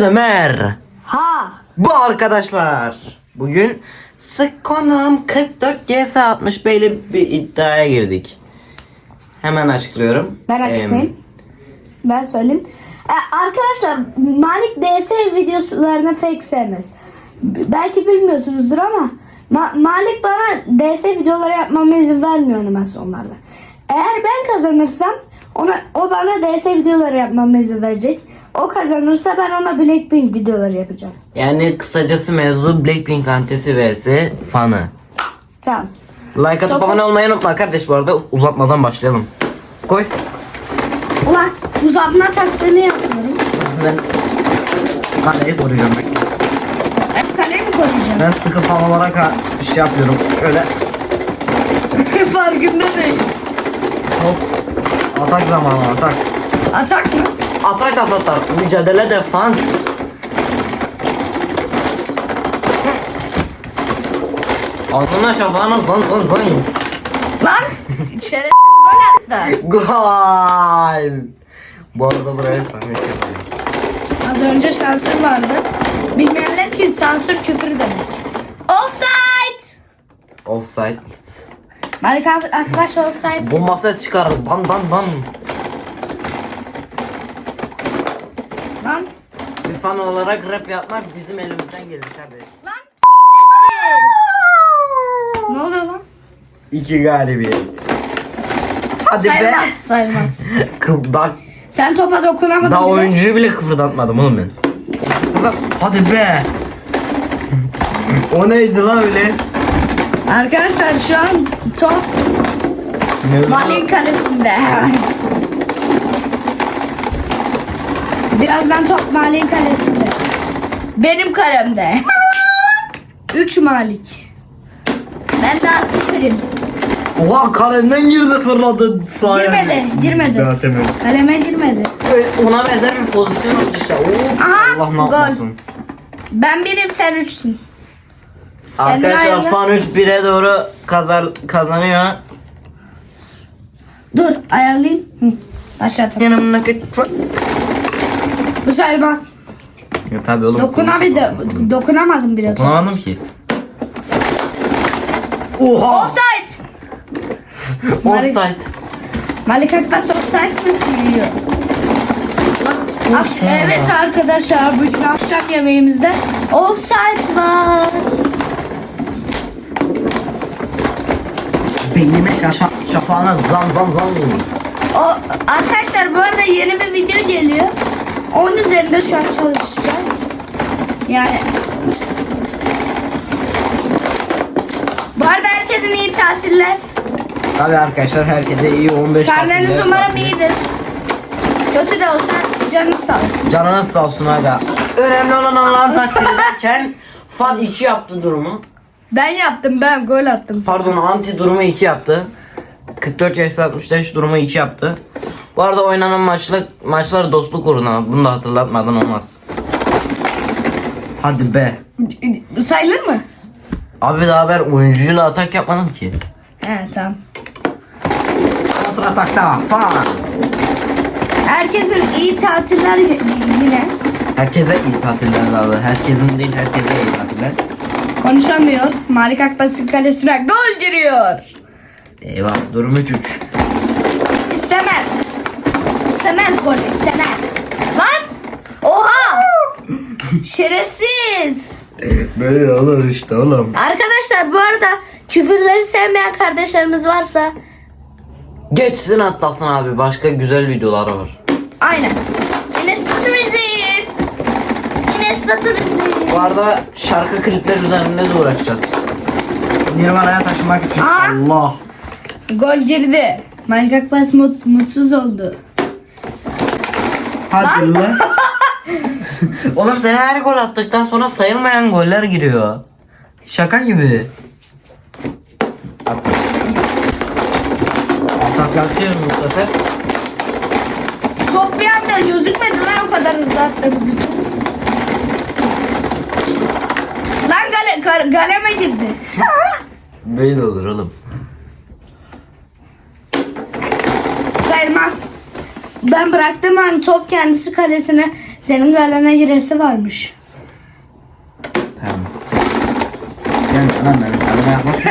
Ömer. Ha. Bu arkadaşlar. Bugün sık konum 44 GS 60 ile bir iddiaya girdik. Hemen açıklıyorum. Ben Ee, açıklayayım. Ben söyleyeyim. E, arkadaşlar Malik DS videolarını fake sevmez. Belki bilmiyorsunuzdur ama Ma- Malik bana DS videoları yapmama izin vermiyor animasyonlarda. Eğer ben kazanırsam ona o bana DS videoları yapmama izin verecek. O kazanırsa ben ona Blackpink videoları yapacağım. yani kısacası mevzu Blackpink antesi vs fanı. Tamam. Like atıp Çok- abone olmayı unutma kardeş bu arada uzatmadan başlayalım. Koy. Ulan uzatma taktığını yapıyorum. Ben kaleyi koruyacağım. Ben kalemi koyacağım. Ben sıkı fan olarak ha- şey yapıyorum. Şöyle Farkında değil. hop. Atak zamanı atak. Atak mı? Atak atar. Mücadele defans. Ağzına şafağına zan zan zan. Lan şerefsiz gol attı. Gol. Bu arada buraya sahne. Az önce sansür vardı. Bilmeyenler ki sansür küfür demek. Offside. Offside. Malik arkadaş offside. Bomba ses çıkardı. Dan dan dan. Lan. Bir fan olarak rap yapmak bizim elimizden gelir kardeş. Lan. ne oluyor lan? İki galibiyet. Hadi Sayılmaz be. sayılmaz. Kıp, daha, Sen topa dokunamadın daha bile. oyuncuyu bile kıpırdatmadım oğlum ben. Hadi be. o neydi lan öyle? Arkadaşlar şu an top Malik'in kalesinde. Birazdan top Malik'in kalesinde. Benim kalemde. 3 Malik. Ben daha sıfırım. Oha kalenden girdi fırladı sahaya. Girmedi, girmedi. Daha temel. Kaleme girmedi. Ona benzer bir pozisyon oldu işte. Oo, Aha, Allah ne gol. yapmasın. Ben birim sen üçsün. Arkadaşlar ayarla. fan 3 1'e doğru kazar, kazanıyor. Dur ayarlayayım. Hı. Başlatalım. Yanımdaki çok... Bu sayılmaz. Ya tabii oğlum. Dokunamadım. Dokunamadım bile. Dokunamadım ki. Oha! Offside. Offside. Malik Akbas offside mi siliyor? Akş- evet arkadaşlar bugün akşam yemeğimizde offside var. Beynime şaşa, şafağına zam zam zam vurdu. O, arkadaşlar bu arada yeni bir video geliyor. Onun üzerinde şu an çalışacağız. Yani Bu arada herkesin iyi tatiller. Tabii arkadaşlar herkese iyi 15 Karneniz tatiller. umarım iyidir. Kötü de olsa canınız sağ olsun. Canınız sağ olsun aga. Önemli olan Allah'ın takdiri derken fan 2 yaptı durumu. Ben yaptım ben gol attım. Pardon anti durumu 2 yaptı. 44 yaş 65 durumu 2 yaptı. Bu arada oynanan maçlar, maçlar dostluk uğruna. Bunu da hatırlatmadan olmaz. Hadi be. Bu sayılır mı? Abi daha ben oyuncuyla atak yapmadım ki. He tamam. Kontra atakta fan. Herkesin iyi tatiller yine. Herkese iyi tatiller abi. Herkesin değil herkese iyi tatiller. Konuşamıyor. Malik Akbas'ın kalesine gol giriyor. Eyvah durum 3 3. İstemez. İstemez gol istemez. Lan! Oha! Şerefsiz. Böyle olur işte oğlum. Arkadaşlar bu arada küfürleri sevmeyen kardeşlerimiz varsa Geçsin atlasın abi. Başka güzel videolar var. aynen. Enes Batur izleyin. Enes Batur izleyin. Bu arada şarkı klipler üzerinde de uğraşacağız. Nirvana'ya taşımak için. Aa! Allah. Gol girdi. Malik Akbas mut- mutsuz oldu. Hadi lan. Oğlum sen her gol attıktan sonra sayılmayan goller giriyor. Şaka gibi. Atak yapıyoruz bu sefer. Top bir anda gözükmedi lan o kadar hızlı attığımız için. Lan gale, ga- galeme girdi. Böyle olur oğlum. Sayılmaz. Ben bıraktım an top kendisi kalesine Senin galene giresi varmış. Tamam. Gel lan benim kaleme yaklaş.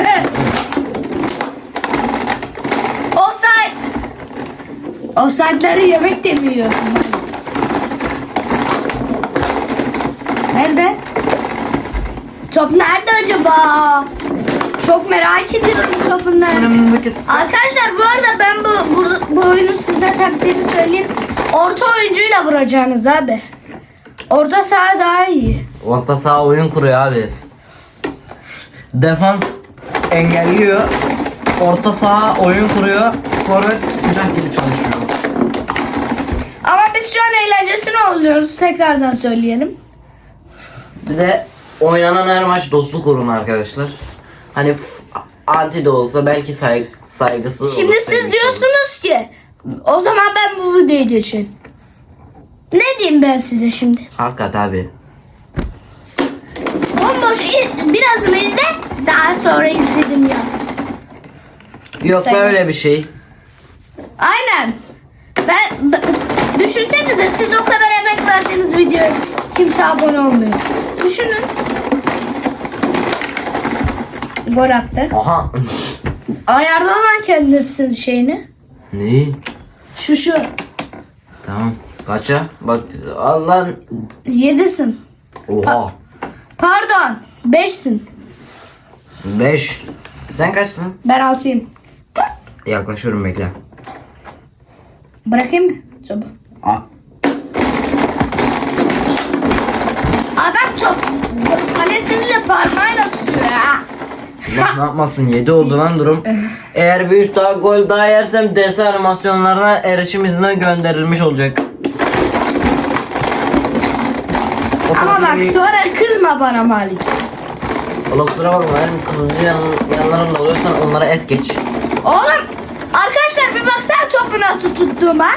Offside. Offside'leri yemek de mi yiyorsun? Nerede? Top nerede acaba? Çok merak ediyorum topun nerede. Önümüzdeki Arkadaşlar bu arada ben bu, bu, bu oyunu size taktiğini söyleyeyim. Orta oyuncuyla vuracaksınız abi. Orta saha daha iyi. Orta saha oyun kuruyor abi. Defans engelliyor. Orta saha oyun kuruyor. Forvet silah gibi çalışıyor. Ama biz şu an eğlencesine oluyoruz. Tekrardan söyleyelim. Bir de oynanan her maç dostluk uğruna arkadaşlar. Hani anti de olsa belki say saygısı olur, Şimdi siz sevgisi diyorsunuz ki o zaman ben bu videoyu geçeyim. Ne diyeyim ben size şimdi? olur. Hakikat abi. Bomboş birazını izle daha sonra izledim ya. Yok Sen- böyle bir şey. Aynen. Ben, ben düşünsenize siz o kadar emek verdiğiniz videoya kimse abone olmuyor. Düşünün. Gol attı. Aha. Ayarla lan şeyini. ne? Şu şu. Tamam. Kaça? Bak Allah'ın. Yedisin. Oha. Pardon. Beşsin. 5. Sen kaçsın? Ben altıyım. Yaklaşıyorum bekle. Bırakayım mı? Çabuk. Al. Adam çok kalesiyle parmağıyla tutuyor ha. Bak ne yapmasın 7 oldu lan durum. Eğer bir 3 daha gol daha yersem DS animasyonlarına erişim iznine gönderilmiş olacak. O Ama bak iyi- sonra kızma bana Malik. Oğlum kusura bakma benim kızıcı yan, yanlarımda oluyorsan onlara es geç. Oğlum arkadaşlar bir baksana topu nasıl tuttuğuma.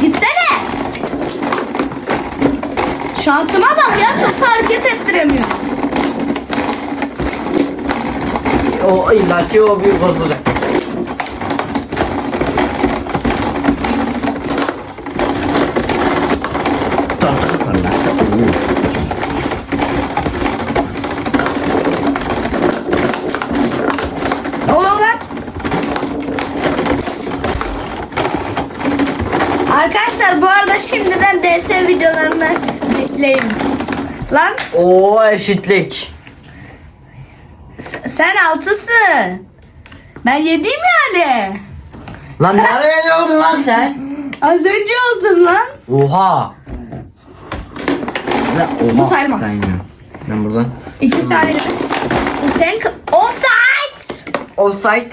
Gitsene. Şansıma bak ya çok hareket ettiremiyor. O illaki o büyük bozulacak. Arkadaşlar bu arada şimdiden DS videolarını bekleyin. Lan Oo eşitlik. Sen altısın. Ben yediyim yani. Lan nereye gördün lan sen? Az önce oldum lan. Oha. Lan, oha. Bu sayılmaz. Saymıyor. Ben buradan. İki saniye. Sen offside. Offside.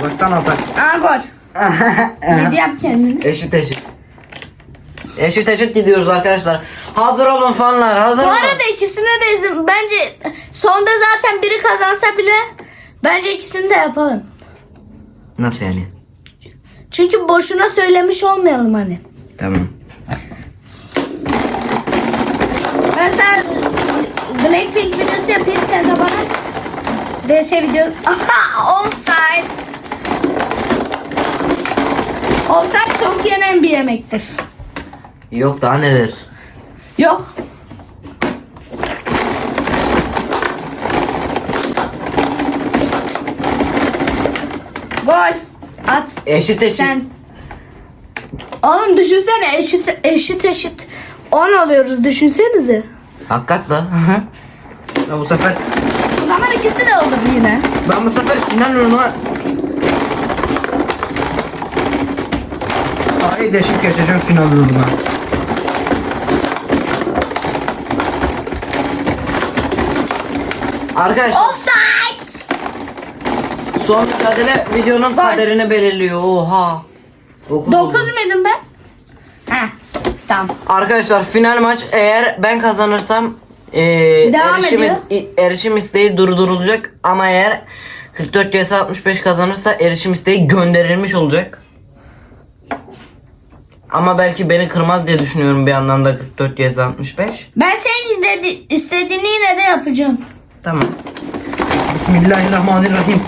Uzaktan atak. Aa gol. Yedi yap kendini. eşit eşit. Eşit eşit gidiyoruz arkadaşlar. Hazır olun fanlar hazır Bu olun. arada ikisine de izin. Bence sonda zaten biri kazansa bile bence ikisini de yapalım. Nasıl yani? Çünkü boşuna söylemiş olmayalım hani. Tamam. Ben sen Blackpink videosu yapayım sen de bana. DS video. Aha offside. Offside çok yenen bir yemektir. Yok daha neler? Yok. Gol. At. Eşit eşit. Sen. Oğlum düşünsene eşit eşit eşit 10 oluyoruz düşünsenize. Hakikat lan. bu sefer O zaman ikisi de olur yine. ben bu sefer inanıyorum lan. Ay deşik geçeceğim final yoluna. Arkadaşlar Offside. son mücadele videonun Gol. kaderini belirliyor. Oha. 9 9 muydum ben? Ha. Tamam. Arkadaşlar final maç eğer ben kazanırsam e, Devam erişim, ediyor. is- erişim isteği durdurulacak ama eğer 44 vs 65 kazanırsa erişim isteği gönderilmiş olacak. Ama belki beni kırmaz diye düşünüyorum bir yandan da 44 vs 65. Ben senin dedi, istediğini yine de yapacağım. Tamam. Bismillahirrahmanirrahim.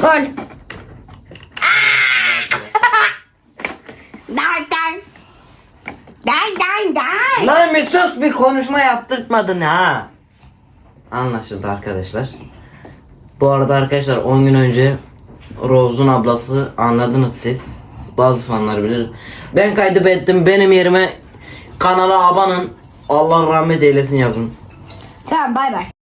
Gol. Nereden? Nereden? Nereden? Lan bir sus bir konuşma yaptırtmadın ha. Anlaşıldı arkadaşlar. Bu arada arkadaşlar 10 gün önce Rose'un ablası anladınız siz. Bazı fanlar bilir. Ben kaydı ettim benim yerime kanala abanın. Allah rahmet eylesin yazın. Tamam bay bay.